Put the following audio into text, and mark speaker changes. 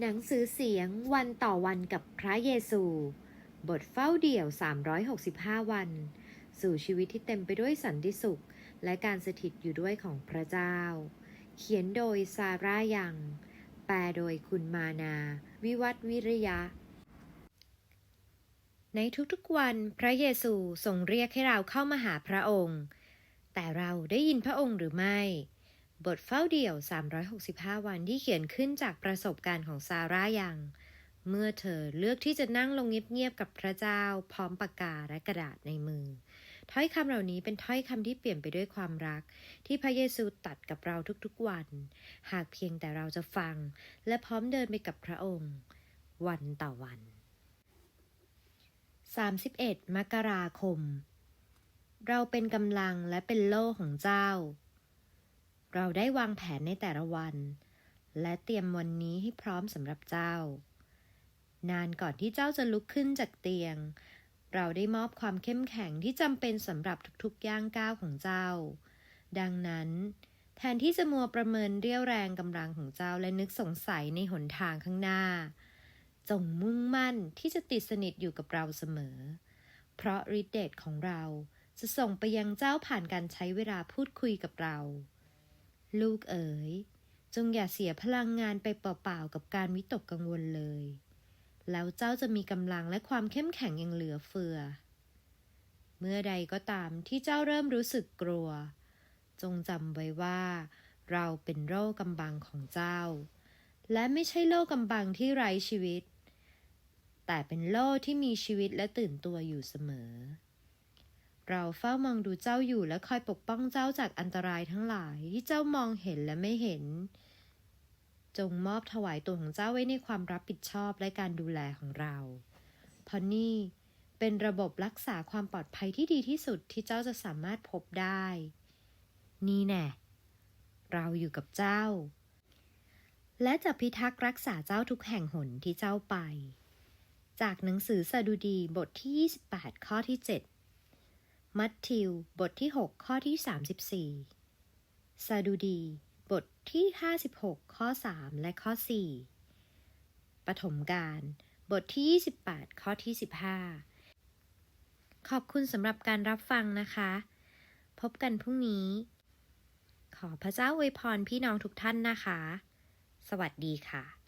Speaker 1: หนังสือเสียงวันต่อวันกับพระเยซู บทเฝ้าเดี่ยว 365 วัน สู่ชีวิตที่เต็มไปด้วยสันติสุข และการสถิตอยู่ด้วยของพระเจ้า เขียนโดยซาร่ายัง แปลโดยคุณมานา วิวัฒน์วิริยะ ในทุกๆวันพระเยซูทรงเรียกให้เราเข้ามาหาพระองค์ แต่เราได้ยินพระองค์หรือไม่ บทเฝ้าเดี่ยว 365 วันที่เขียนขึ้นจากประสบการณ์ของซาร่ายัง เมื่อเธอเลือกที่จะนั่งลงเงียบๆกับพระเจ้า พร้อมปากกาและกระดาษในมือ ถ้อยคำเหล่านี้เป็นถ้อยคำที่เปลี่ยนไปด้วยความรัก ที่พระเยซูตัดกับเราทุกๆวัน หากเพียงแต่เราจะฟัง และพร้อมเดินไปกับพระองค์ วันต่อวัน 31 มกราคม เราเป็นกำลังและเป็นโล่ของเจ้า เราได้วางแผนในแต่ละวัน และเตรียมวันนี้ให้พร้อมสำหรับเจ้า นานก่อนที่เจ้าจะลุกขึ้นจากเตียง เราได้มอบความเข้มแข็งที่จำเป็นสำหรับทุกๆย่างก้าวของเจ้า ดังนั้น แทนที่จะมัวประเมินเรี่ยวแรงกำลังของเจ้าและนึกสงสัยในหนทางข้างหน้า จงมุ่งมั่นที่จะติดสนิทอยู่กับเราเสมอ เพราะฤทธิเดชของเราจะส่งไปยังเจ้าผ่านการใช้เวลาพูดคุยกับเรา ลูกเอ๋ย จงอย่าเสียพลังงานไปเปล่าๆกับการวิตกกังวลเลย แล้วเจ้าจะมีกำลังและความเข้มแข็งอย่างเหลือเฟือ เมื่อใดก็ตามที่เจ้าเริ่มรู้สึกกลัว จงจำไว้ว่า เราเป็นโรคกำบังของเจ้า และไม่ใช่โรคกำบังที่ไร้ชีวิต แต่เป็นโลกที่มีชีวิตและตื่นตัวอยู่เสมอ เราเฝ้ามองดูเจ้าอยู่และคอยปกป้องเจ้าจากอันตรายทั้งหลายที่เจ้ามองเห็นและไม่เห็น จงมอบถวายตัวของเจ้าไว้ในความรับผิดชอบและการดูแลของเราเพราะนี่เป็นระบบรักษาความปลอดภัยที่ดีที่สุดที่เจ้าจะสามารถพบได้ นี่แน่เราอยู่กับเจ้า และจะพิทักษ์รักษาเจ้าทุกแห่งหนที่เจ้าไป จากหนังสือสดุดีบทที่ 28 ข้อที่ 7 มัทธิว บทที่ 6 ข้อที่ 34สดุดี บทที่ 56 ข้อ 3 และข้อ 4 ปฐมกาล บทที่ 28 ข้อที่ 15 ขอบคุณสำหรับการรับฟังนะคะ พบกันพรุ่งนี้ ขอพระเจ้าอวยพรพี่น้องทุกท่านนะคะ สวัสดีค่ะ